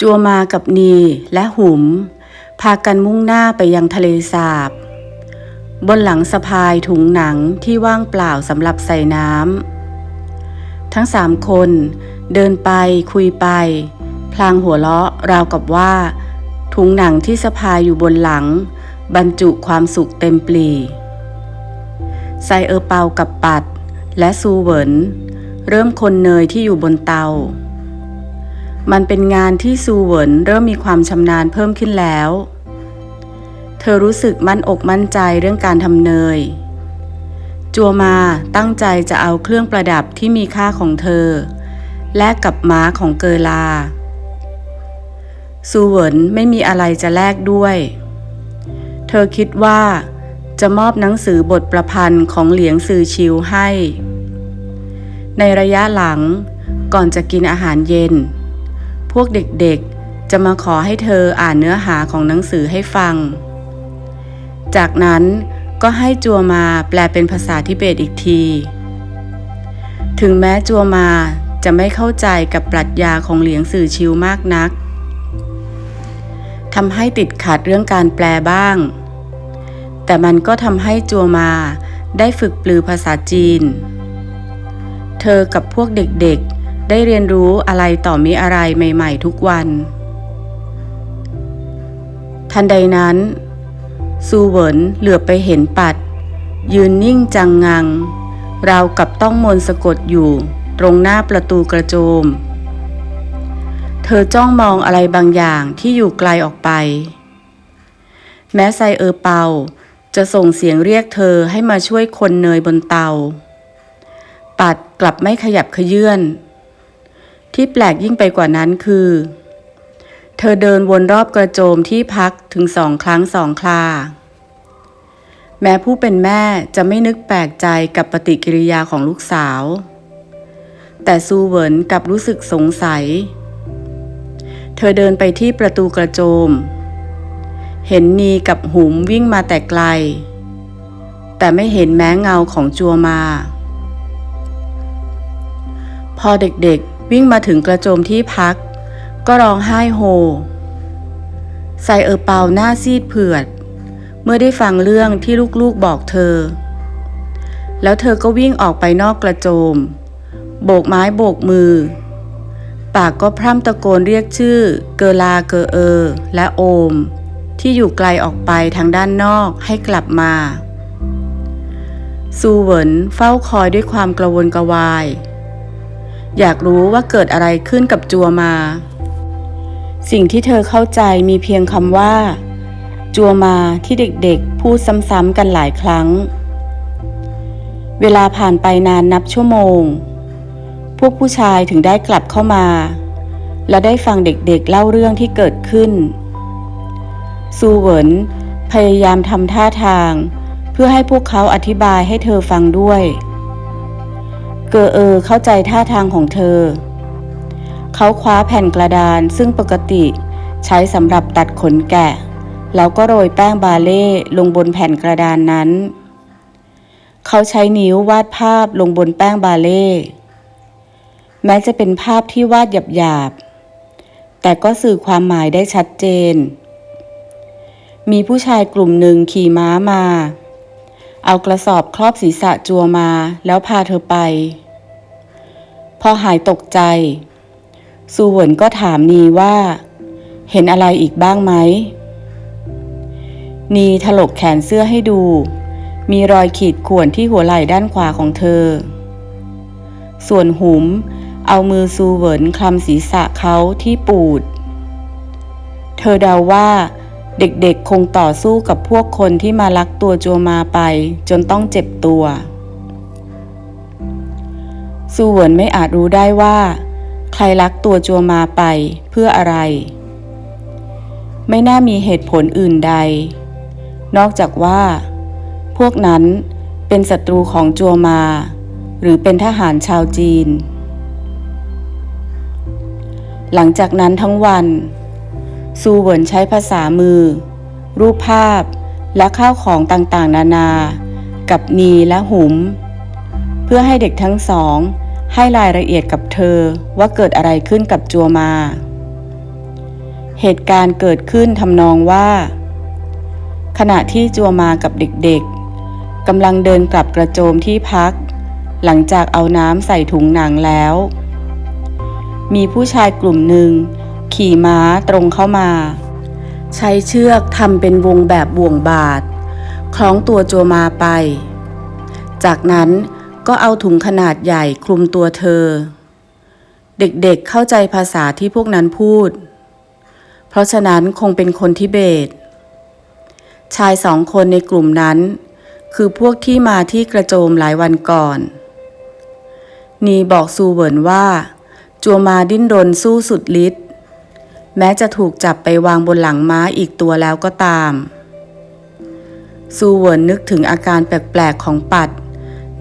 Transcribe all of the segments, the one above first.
จัวมากับนีและหุม พากันมุ่งหน้าไปยังทะเลสาบบนหลังสะพายถุงหนังที่ว่างเปล่าสำหรับใส่น้ำทั้งสามคนเดินไปคุยไป พลางหัวเราะราวกับว่า ถุงหนังที่สะพายอยู่บนหลัง บรรจุความสุขเต็มปลีไซเออเปากับปัด และซูเวินเริ่มคนเนยที่อยู่บนเตา มันเป็นงานที่ซูเหวินเริ่มมีความชำนาญเพิ่มขึ้นแล้ว เธอรู้สึกมั่นอกมั่นใจเรื่องการทำเนย จัวมาตั้งใจจะเอาเครื่องประดับที่มีค่าของเธอ แลกกับม้าของเกอลา ซูเหวินไม่มีอะไรจะแลกด้วย เธอคิดว่าจะมอบหนังสือบทประพันธ์ของเหลียงซือชิวให้ ในระยะหลังก่อนจะกินอาหารเย็น พวกเด็กๆ จะมาขอให้เธออ่านเนื้อหาของหนังสือให้ฟัง จากนั้นก็ให้จัวมาแปลเป็นภาษาทิเบตอีกที ถึงแม้จัวมาจะไม่เข้าใจกับปรัชญาของเหลียงสื่อชิวมากนักทำให้ติดขัดเรื่องการแปลบ้าง แต่มันก็ทำให้จัวมาได้ฝึกปลือภาษาจีน เธอกับพวกเด็กๆ ได้เรียนรู้อะไรต่อมีอะไรใหม่ๆ ทุกวัน ทันใดนั้น ซูเหวินเหลือไปเห็นปัด ยืนนิ่งจังงัง ราวกับต้องมนต์สะกดอยู่ตรงหน้าประตูกระโจม เธอจ้องมองอะไรบางอย่างที่อยู่ไกลออกไป แม้ไซเออเปาจะส่งเสียงเรียกเธอให้มาช่วยคนเนยบนเตา ปัดกลับไม่ขยับขยื่น ที่แปลกยิ่งไปกว่านั้นคือ เธอเดินวนรอบกระโจมที่พักถึงสองครั้งสองคราแม้ผู้เป็นแม่จะไม่นึกแปลกใจกับปฏิกิริยาของลูกสาว แต่ซูเวินกลับรู้สึกสงสัย เธอเดินไปที่ประตูกระโจม เห็นนีกับหุมวิ่งมาแต่ไกล แต่ไม่เห็นแม้เงาของจัวมา พอเด็กๆ วิ่งมาถึงกระโจมที่พัก ก็ร้องไห้โฮไซเออเปาหน้าซีดเผือด เมื่อได้ฟังเรื่องที่ลูกๆบอกเธอ แล้วเธอก็วิ่งออกไปนอกกระโจม โบกไม้โบกมือ ปากก็พร่ำตะโกนเรียกชื่อ เกลาเกอเออ และโอม ที่อยู่ไกลออกไปทางด้านนอกให้กลับมาซูเหวินเฝ้าคอยด้วยความกระวนกระวาย อยากรู้ว่าเกิดอะไรขึ้นกับจัวมา สิ่งที่เธอเข้าใจมีเพียงคำว่า จัวมาที่เด็กๆ พูดซ้ำๆกันหลายครั้ง เวลาผ่านไปนานนับชั่วโมง พวกผู้ชายถึงได้กลับเข้ามา และได้ฟังเด็กๆเล่าเรื่องที่เกิดขึ้น ซูเหวินพยายามทำท่าทาง เพื่อให้พวกเขาอธิบายให้เธอฟังด้วย เกอเออเข้าใจท่าทางของเธอ เขาคว้าแผ่นกระดานซึ่งปกติใช้สำหรับตัดขนแกะ แล้วก็โรยแป้งบาเล่ลงบนแผ่นกระดานนั้น เขาใช้นิ้ววาดภาพลงบนแป้งบาเล่แม้จะเป็นภาพที่วาดหยาบๆ แต่ก็สื่อความหมายได้ชัดเจน มีผู้ชายกลุ่มหนึ่งขี่ม้ามา เอากระสอบครอบศีรษะจัวมาแล้วพาเธอไป พอหายตกใจ ซูเหวินก็ถามนีว่า เห็นอะไรอีกบ้างไหม นีถลกแขนเสื้อให้ดู มีรอยขีดข่วนที่หัวไหล่ด้านขวาของเธอ ส่วนหุมเอามือซูเวินคลำศีรษะเขาที่ปูด เธอเดาว่า เด็กๆคงต่อสู้กับพวกคนที่มาลักตัวจัวมาไป จนต้องเจ็บตัวซูเหวินไม่อาจรู้ได้ว่า ใครลักตัวจัวมาไปเพื่ออะไร ไม่น่ามีเหตุผลอื่นใด นอกจากว่า พวกนั้นเป็นศัตรูของจัวมา หรือเป็นทหารชาวจีน หลังจากนั้นทั้งวัน ซูเหวินใช้ภาษามือ รูปภาพและข้าวของต่างๆ นานา กับนีและหุม เพื่อให้เด็กทั้งสอง ให้รายละเอียดกับเธอว่าเกิดอะไรขึ้นกับจัวมา เหตุการณ์เกิดขึ้นทำนองว่า ขณะที่จัวมากับเด็กๆกำลังเดินกลับกระโจมที่พัก หลังจากเอาน้ำใส่ถุงหนังแล้ว มีผู้ชายกลุ่มหนึ่ง ขี่ม้าตรงเข้ามา ใช้เชือกทำเป็นวงแบบบ่วงบาท คล้องตัวจัวมาไป จากนั้นก็เอาถุงขนาดใหญ่คลุมตัวเธอ เด็กๆเข้าใจภาษาที่พวกนั้นพูด เพราะฉะนั้นคงเป็นคนทิเบต ชายสองคนในกลุ่มนั้น คือพวกที่มาที่กระโจมหลายวันก่อน นีบอกซูเวินว่า จัวมาดิ้นรนสู้สุดฤทธิ์ แม้จะถูกจับไปวางบนหลังม้าอีกตัวแล้วก็ตาม ซูเวินนึกถึงอาการแปลกๆของปัด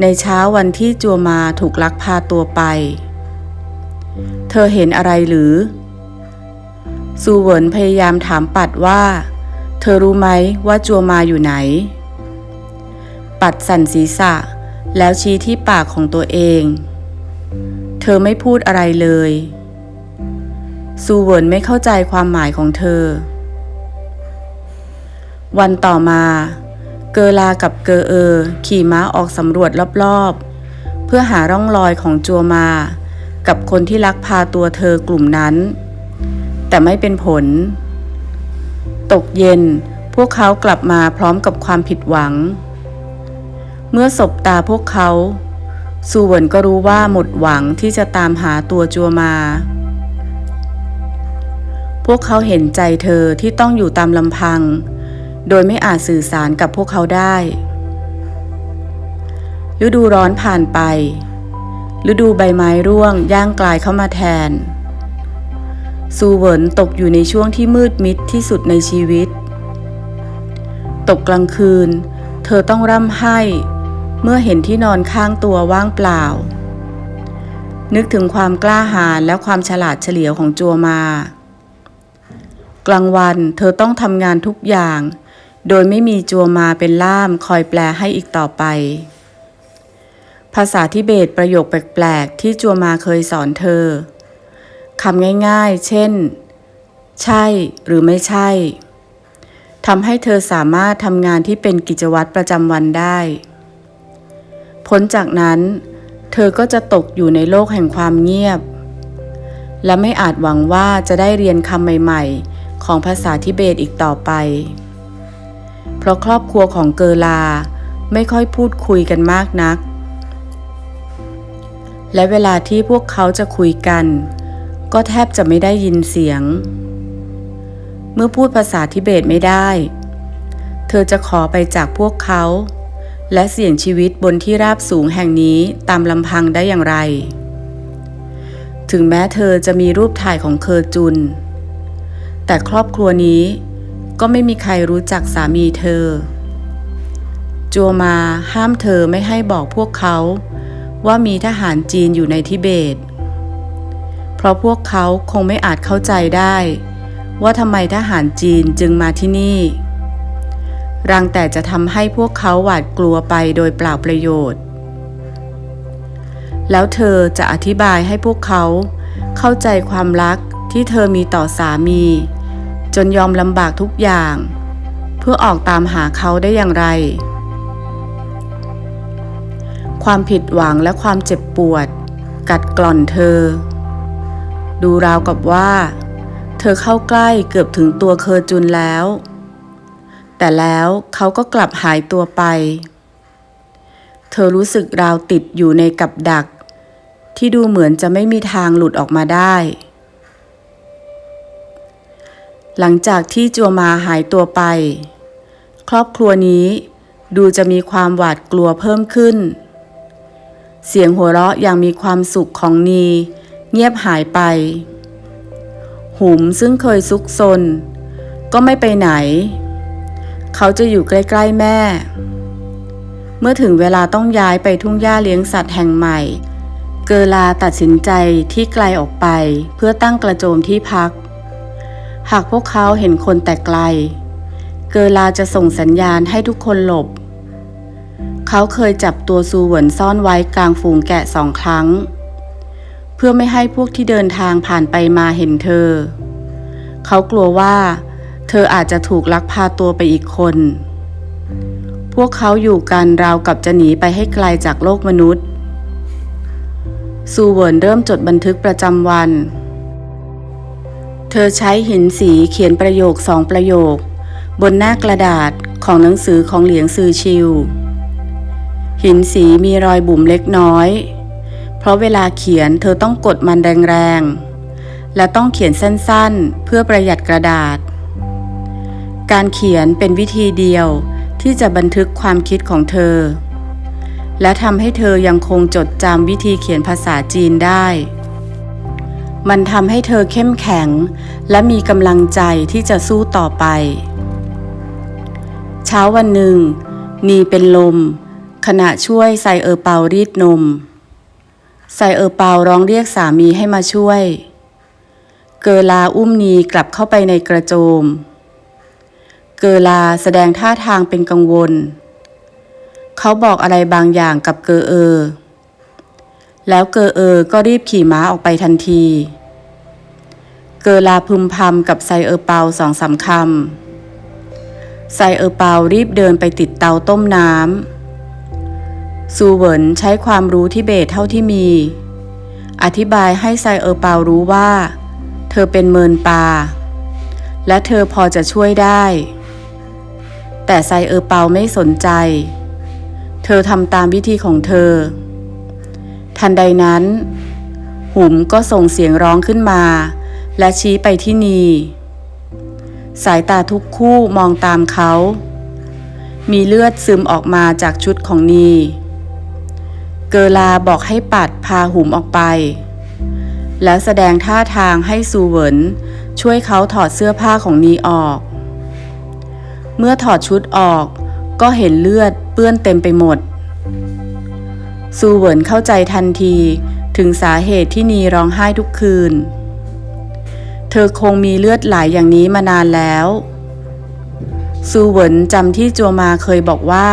ในเช้าวันที่จัวมาถูกลักพาตัวไป เธอเห็นอะไรหรือ ซูเวินพยายามถามปัดว่า เธอรู้ไหมว่าจัวมาอยู่ไหน ปัดสั่นศีรษะ แล้วชี้ที่ปากของตัวเอง เธอไม่พูดอะไรเลย ซูเวินไม่เข้าใจความหมายของเธอ วันต่อมา เกอลากับเกอเออ ขี่ม้าออกสำรวจรอบๆ เพื่อหาร่องรอยของจัวมา กับคนที่ลักพาตัวเธอกลุ่มนั้น แต่ไม่เป็นผล ตกเย็นพวกเขากลับมาพร้อมกับความผิดหวัง เมื่อสบตาพวกเขา ซูเวินก็รู้ว่าหมดหวังที่จะตามหาตัวจัวมา วกเขาเห็นใจเธอที่ต้องอยู่ตามลำพัง โดยไม่อาจสื่อสารกับพวกเขาได้ ฤดูร้อนผ่านไป ฤดูใบไม้ร่วงย่างกลายเข้ามาแทน ซูเวินตกอยู่ในช่วงที่มืดมิดที่สุดในชีวิต ตกกลางคืน เธอต้องร่ำไห้ เมื่อเห็นที่นอนข้างตัวว่างเปล่านึกถึงความกล้าหาญและความฉลาดเฉลียวของจัวมา กลางวันเธอต้องทำงานทุกอย่าง โดยไม่มีจัวมาเป็นล่ามคอยแปลให้อีกต่อไป ภาษาทิเบตประโยคแปลกๆ ที่จัวมาเคยสอนเธอคำง่ายๆ เช่น ใช่หรือไม่ใช่ทำให้เธอสามารถทำงานที่เป็นกิจวัตรประจำวันได้ พ้นจากนั้น เธอก็จะตกอยู่ในโลกแห่งความเงียบ และไม่อาจหวังว่าจะได้เรียนคำใหม่ ๆ ของภาษาทิเบตอีกต่อไป เพราะครอบครัวของเกอลาไม่ค่อยพูดคุยกันมากนัก และเวลาที่พวกเขาจะคุยกัน ก็แทบจะไม่ได้ยินเสียง เมื่อพูดภาษาทิเบตไม่ได้ เธอจะขอไปจากพวกเขา และเสี่ยงชีวิตบนที่ราบสูงแห่งนี้ตามลำพังได้อย่างไร ถึงแม้เธอจะมีรูปถ่ายของเคอจุน แต่ครอบครัวนี้ก็ไม่มีใครรู้จักสามีเธอ จัวมาห้ามเธอไม่ให้บอกพวกเขาว่ามีทหารจีนอยู่ในทิเบต เพราะพวกเขาคงไม่อาจเข้าใจได้ ว่าทำไมทหารจีนจึงมาที่นี่รังแต่จะทำให้พวกเขาหวาดกลัวไปโดยเปล่าประโยชน์ แล้วเธอจะอธิบายให้พวกเขาเข้าใจความรักที่เธอมีต่อสามี จนยอมลำบากทุกอย่าง เพื่อออกตามหาเขาได้อย่างไร ความผิดหวังและความเจ็บปวด กัดกล่อนเธอ ดูราวกับว่า เธอเข้าใกล้เกือบถึงตัวเคอจุนแล้ว แต่แล้วเขาก็กลับหายตัวไป เธอรู้สึกราวติดอยู่ในกับดัก ที่ดูเหมือนจะไม่มีทางหลุดออกมาได้ หลังจากที่จัวมาหายตัวไป ครอบครัวนี้ดูจะมีความหวาดกลัวเพิ่มขึ้น เสียงหัวเราะอย่างมีความสุขของนี เงียบหายไป หุมซึ่งเคยซุกซน ก็ไม่ไปไหน เขาจะอยู่ใกล้ ๆ แม่ เมื่อถึงเวลาต้องย้ายไปทุ่งหญ้าเลี้ยงสัตว์แห่งใหม่ เกลาตัดสินใจที่ไกลออกไปเพื่อตั้งกระโจมที่พัก หากพวกเขาเห็นคนแต่ไกล เกอลาจะส่งสัญญาณให้ทุกคนหลบ เขาเคยจับตัวซูเหวินซ่อนไว้กลางฝูงแกะสองครั้ง เพื่อไม่ให้พวกที่เดินทางผ่านไปมาเห็นเธอ เขากลัวว่า เธออาจจะถูกลักพาตัวไปอีกคน พวกเขาอยู่กันราวกับจะหนีไปให้ไกลจากโลกมนุษย์ซูเวิร์นเริ่มจดบันทึกประจำวัน เธอใช้หินสีเขียนประโยคสองประโยค บนหน้ากระดาษของหนังสือของเหลียงซือชิว หินสีมีรอยบุ๋มเล็กน้อย เพราะเวลาเขียนเธอต้องกดมันแรงๆ และต้องเขียนสั้นๆ เพื่อประหยัดกระดาษ การเขียนเป็นวิธีเดียวที่จะบันทึกความคิดของเธอ และทำให้เธอยังคงจดจำวิธีเขียนภาษาจีนได้ มันทำให้เธอเข้มแข็ง และมีกำลังใจที่จะสู้ต่อไป เช้าวันหนึ่ง นีเป็นลม ขณะช่วยไซเออร์เปารีดนม ไซเออร์เปาร้องเรียกสามีให้มาช่วย เกอลาอุ้มนีกลับเข้าไปในกระโจม เกอลาแสดงท่าทางเป็นกังวล เขาบอกอะไรบางอย่างกับเกอเออ แล้วเกอเออก็รีบขี่ม้าออกไปทันที เกอลาพึมพำกับไซเออร์เปาสองสามคำไซเออร์เปารีบเดินไปติดเตาต้มน้ำซูเวินใช้ความรู้ที่เบสเท่าที่มี อธิบายให้ไซเออร์เปารู้ว่า เธอเป็นเมินปา และเธอพอจะช่วยได้ แต่ไซเออร์เปาไม่สนใจ เธอทำตามวิธีของเธอ ทันใดนั้น หุมก็ส่งเสียงร้องขึ้นมา และชี้ไปที่นีสายตาทุกคู่มองตามเขา มีเลือดซึมออกมาจากชุดของนี เกลาบอกให้ปัดพาหุมออกไป แล้วแสดงท่าทางให้ซูเวิร์นช่วยเขาถอดเสื้อผ้าของนีออก เมื่อถอดชุดออกก็เห็นเลือดเปื้อนเต็มไปหมด ซูเวิร์นเข้าใจทันที ถึงสาเหตุที่นีร้องไห้ทุกคืน เธอคงมีเลือดไหลอย่างนี้มานานแล้ว ซูเวิร์นจำที่จัวมาเคยบอกว่า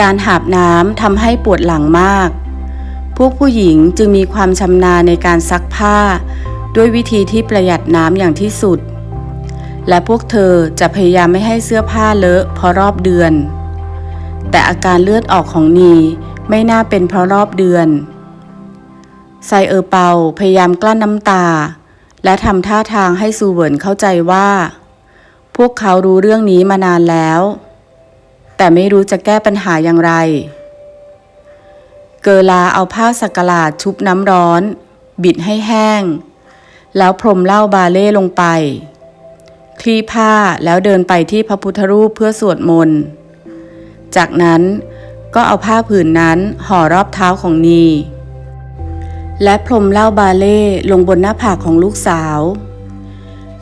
การหาบน้ำทำให้ปวดหลังมาก พวกผู้หญิงจึงมีความชำนาญในการซักผ้า ด้วยวิธีที่ประหยัดน้ำอย่างที่สุด และพวกเธอจะพยายามไม่ให้เสื้อผ้าเลอะเพราะรอบเดือน แต่อาการเลือดออกของนีไม่น่าเป็นเพราะรอบเดือนไซเออร์เปาพยายามกลั้นน้ำตา และทำท่าทางให้ซูเวิร์นเข้าใจว่า พวกเขารู้เรื่องนี้มานานแล้ว แต่ไม่รู้จะแก้ปัญหาอย่างไร เกอลาเอาผ้าสักหลาดชุบน้ำร้อน บิดให้แห้ง แล้วพรมเหล้าบาเล่ลงไป คลี่ผ้าแล้วเดินไปที่พระพุทธรูปเพื่อสวดมนต์ จากนั้นก็เอาผ้าผืนนั้นห่อรอบเท้าของนี และพรมเหล้าบาเล่ลงบนหน้าผากของลูกสาว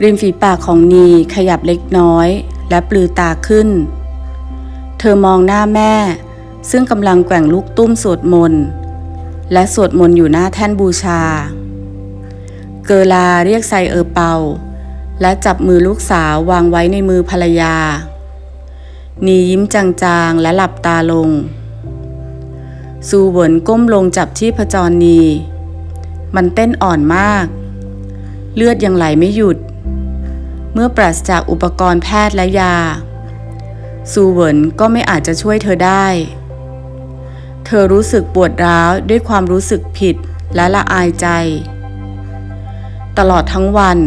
ริมฝีปากของนีขยับเล็กน้อย และปลือตาขึ้น เธอมองหน้าแม่ ซึ่งกำลังแกว่งลูกตุ้มสวดมนต์และสวดมนต์อยู่หน้าแท่นบูชา เกลาเรียกไซเออร์เปา และจับมือลูกสาววางไว้ในมือภรรยา นียิ้มจางๆและหลับตาลง ซูเหวินก้มลงจับที่พจรนี มันเต้นอ่อนมาก เลือดยังไหลไม่หยุด เมื่อปราศจากอุปกรณ์แพทย์และยา ซูเหวินก็ไม่อาจจะช่วยเธอได้ เธอรู้สึกปวดร้าวด้วยความรู้สึกผิดและละอายใจ ตลอดทั้งวัน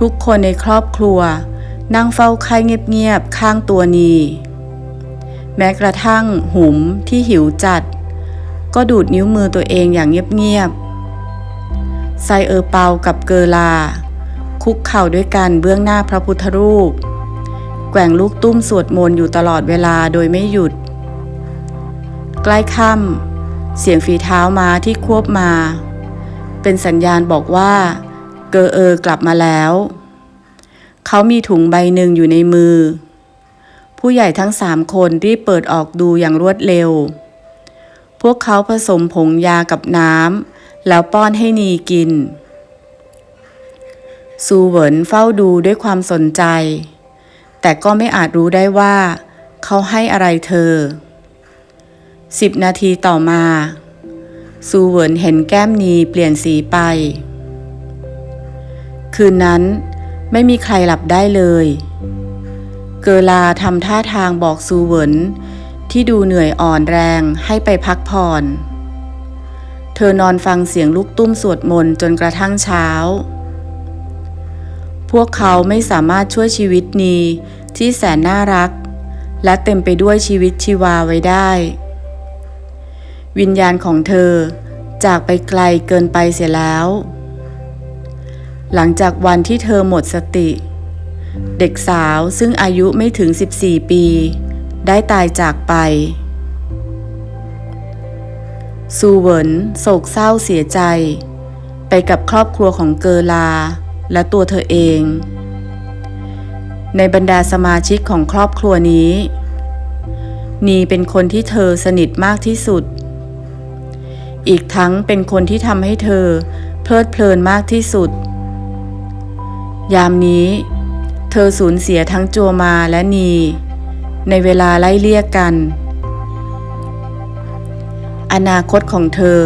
ทุกคนในครอบครัว นั่งเฝ้าไข้เงียบๆข้างตัวนี แม้กระทั่งหุมที่หิวจัด ก็ดูดนิ้วมือตัวเองอย่างเงียบๆไซเออร์เปากับเกลา คุกเข่าด้วยกันเบื้องหน้าพระพุทธรูป แกว่งลูกตุ้มสวดมนต์อยู่ตลอดเวลาโดยไม่หยุด ใกล้ค่ำเสียงฝีเท้ามาที่ควบมา เป็นสัญญาณบอกว่า เกอเออกลับมาแล้ว เขามีถุงใบหนึ่งอยู่ในมือ ผู้ใหญ่ทั้งสามคนรีบเปิดออกดูอย่างรวดเร็ว พวกเขาผสมผงยากับน้ำแล้วป้อนให้นีกิน ซูเหวินเฝ้าดูด้วยความสนใจ แต่ก็ไม่อาจรู้ได้ว่า เขาให้อะไรเธอสิบนาทีต่อมา ซูเหวินเห็นแก้มนีเปลี่ยนสีไป คืนนั้น ไม่มีใครหลับได้เลย เกอลาทำท่าทางบอกซูเวินที่ดูเหนื่อยอ่อนแรงให้ไปพักผ่อน เธอนอนฟังเสียงลูกตุ้มสวดมนต์จนกระทั่งเช้า พวกเขาไม่สามารถช่วยชีวิตนีที่แสนน่ารัก และเต็มไปด้วยชีวิตชีวาไว้ได้ วิญญาณของเธอจากไปไกลเกินไปเสียแล้ว หลังจากวันที่เธอหมดสติ เด็กสาวซึ่งอายุไม่ถึง 14 ปี ได้ตายจากไป ซูเวินโศกเศร้าเสียใจ ไปกับครอบครัวของเกอลา และตัวเธอเอง ในบรรดาสมาชิกของครอบครัวนี้ นีเป็นคนที่เธอสนิทมากที่สุด อีกทั้งเป็นคนที่ทำให้เธอเพลิดเพลินมากที่สุด ยามนี้ เธอสูญเสียทั้งจัวมาและนี ในเวลาไล่เลี่ยกกัน อนาคตของเธอ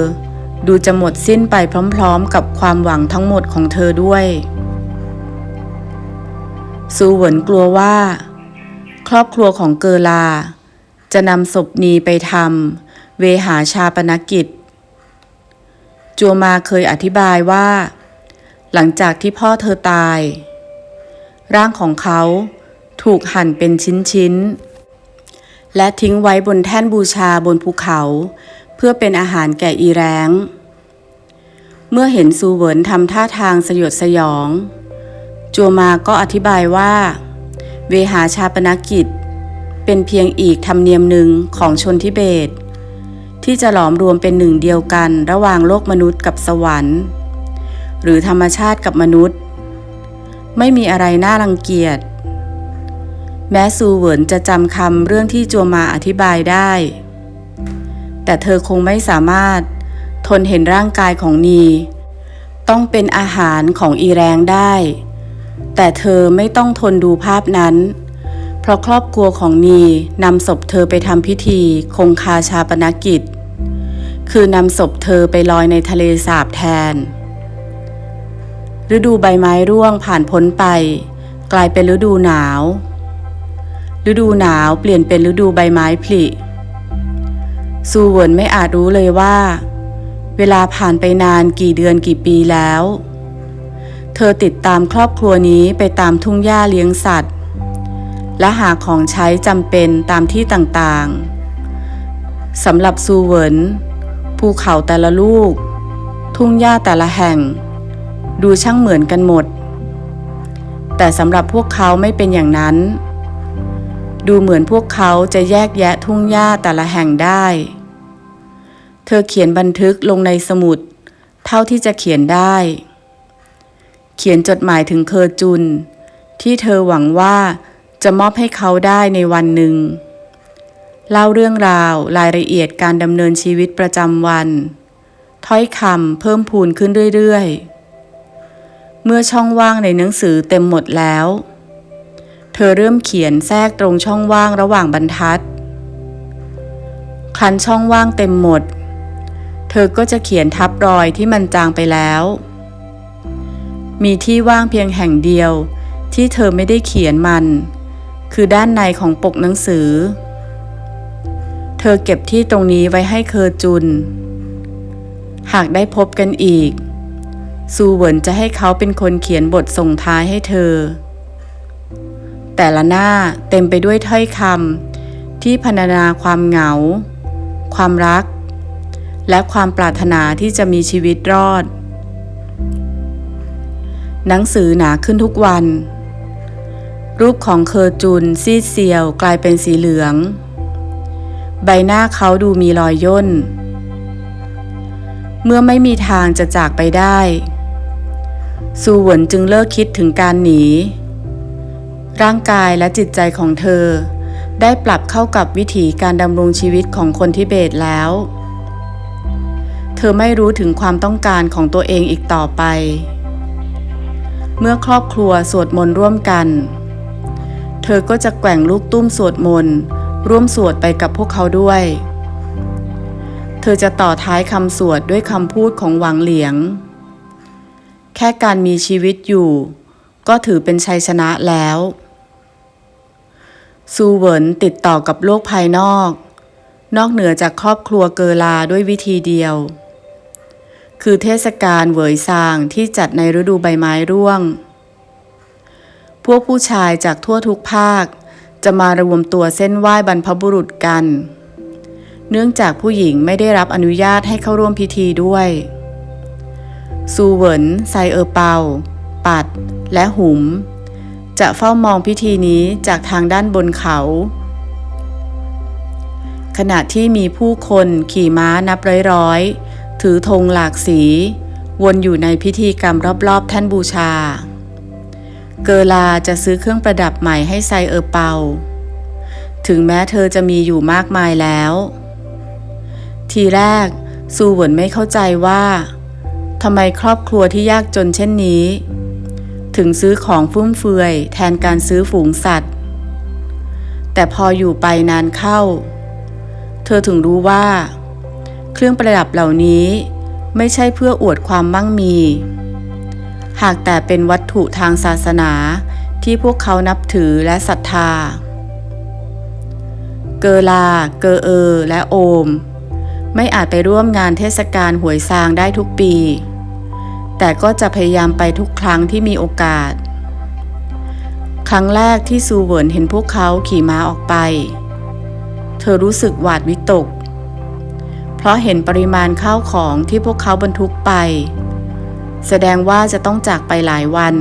ดูจะหมดสิ้นไปพร้อมๆ กับความหวังทั้งหมดของเธอด้วยซูเหวินกลัวว่า ครอบครัวของเกอลา จะนำศพนีไปทำเวหาชาปนกิจ จัวมาเคยอธิบายว่า หลังจากที่พ่อเธอตาย ร่างของเขาถูกหั่นเป็นชิ้นๆ และทิ้งไว้บนแท่นบูชาบนภูเขา เพื่อเป็นอาหารแก่อีแรงเมื่อเห็นซูเวินทำท่าทางสยดสยอง จัวมาก็อธิบายว่า เวหาชาปนกิจ เป็นเพียงอีกธรรมเนียมหนึ่งของชนทิเบต ที่จะหลอมรวมเป็นหนึ่งเดียวกันระหว่างโลกมนุษย์กับสวรรค์ หรือธรรมชาติกับมนุษย์ ไม่มีอะไรน่ารังเกียจ แม้ซูเหวินจะจำคำเรื่องที่จัวมาอธิบายได้ แต่เธอคงไม่สามารถทนเห็นร่างกายของนี ต้องเป็นอาหารของอีแรงได้ แต่เธอไม่ต้องทนดูภาพนั้น เพราะครอบครัวของนีนำศพเธอไปทำพิธีคงคาชาปนกิจ คือนำศพเธอไปลอยในทะเลสาบแทน ฤดูใบไม้ร่วงผ่านพ้นไป กลายเป็นฤดูหนาว ฤดูหนาวเปลี่ยนเป็นฤดูใบไม้ผลิซูเวินไม่อาจรู้เลยว่า เวลาผ่านไปนานกี่เดือนกี่ปีแล้ว เธอติดตามครอบครัวนี้ไปตามทุ่งหญ้าเลี้ยงสัตว์ และหาของใช้จำเป็นตามที่ต่างๆสำหรับซูเวินภูเขาแต่ละลูก ทุ่งหญ้าแต่ละแห่ง ดูช่างเหมือนกันหมด แต่สำหรับพวกเขาไม่เป็นอย่างนั้น ดูเหมือนพวกเขาจะแยกแยะทุ่งหญ้าแต่ละแห่งได้ เธอเขียนบันทึกลงในสมุด เท่าที่จะเขียนได้ เขียนจดหมายถึงเคอจุน ที่เธอหวังว่าจะมอบให้เขาได้ในวันหนึ่ง เล่าเรื่องราวรายละเอียดการดำเนินชีวิตประจำวัน ถ้อยคำเพิ่มพูนขึ้นเรื่อยๆ เมื่อช่องว่างในหนังสือเต็มหมดแล้ว เธอเริ่มเขียนแทรกตรงช่องว่างระหว่างบรรทัด ครั้นช่องว่างเต็มหมด เธอก็จะเขียนทับรอยที่มันจางไปแล้ว มีที่ว่างเพียงแห่งเดียวที่เธอไม่ได้เขียนมัน คือด้านในของปกหนังสือ เธอเก็บที่ตรงนี้ไว้ให้เคอจุน หากได้พบกันอีก ซูเหวินจะให้เขาเป็นคนเขียนบทส่งท้ายให้เธอ แต่ละหน้าเต็มไปด้วยถ้อยคำที่พรรณนาความเหงา ความรัก และความปรารถนาที่จะมีชีวิตรอด หนังสือหนาขึ้นทุกวัน รูปของเคอจุนซีดเซียวกลายเป็นสีเหลือง ใบหน้าเขาดูมีรอยย่นเมื่อไม่มีทางจะจากไปได้ ซูหวนจึงเลิกคิดถึงการหนี ร่างกายและจิตใจของเธอ ได้ปรับเข้ากับวิถีการดำรงชีวิตของคนทิเบตแล้ว เธอไม่รู้ถึงความต้องการของตัวเองอีกต่อไป เมื่อครอบครัวสวดมนต์ร่วมกัน เธอก็จะแกว่งลูกตุ้มสวดมนต์ร่วมสวดไปกับพวกเขาด้วย เธอจะต่อท้ายคำสวดด้วยคำพูดของหวังเหลียง แค่การมีชีวิตอยู่ ก็ถือเป็นชัยชนะแล้ว ซูเหวินติดต่อกับโลกภายนอก นอกเหนือจากครอบครัวเกอลาด้วยวิธีเดียว คือเทศกาลเหวยซางที่จัดในฤดูใบไม้ร่วง พวกผู้ชายจากทั่วทุกภาค จะมารวมตัวเส้นไหว้บรรพบุรุษกัน เนื่องจากผู้หญิงไม่ได้รับอนุญาตให้เข้าร่วมพิธีด้วย ซูเหวินไซเออเปา ปัด และหุม จะเฝ้ามองพิธีนี้จากทางด้านบนเขา ขณะที่มีผู้คนขี่ม้านับร้อยๆ ถือธงหลากสี วนอยู่ในพิธีกรรมรอบๆแท่นบูชา เกอลาจะซื้อเครื่องประดับใหม่ให้ไซเออเปา ถึงแม้เธอจะมีอยู่มากมายแล้ว ทีแรกซูเหวินไม่เข้าใจว่า ทำไมครอบครัวที่ยากจนเช่นนี้ ถึงซื้อของฟุ่มเฟือยแทนการซื้อฝูงสัตว์ แต่พออยู่ไปนานเข้า เธอถึงรู้ว่า เครื่องประดับเหล่านี้ไม่ใช่เพื่ออวดความมั่งมี หากแต่เป็นวัตถุทางศาสนาที่พวกเขานับถือและศรัทธา เกอลา เกอเออ และโอม ไม่อาจไปร่วมงานเทศกาลหวยซางได้ทุกปี แต่ก็จะพยายามไปทุกครั้งที่มีโอกาส ครั้งแรกที่ซูเวิร์นเห็นพวกเขาขี่ม้าออกไป เธอรู้สึกหวาดวิตก เพราะเห็นปริมาณข้าวของที่พวกเขาบรรทุกไป แสดงว่าจะต้องจากไปหลายวัน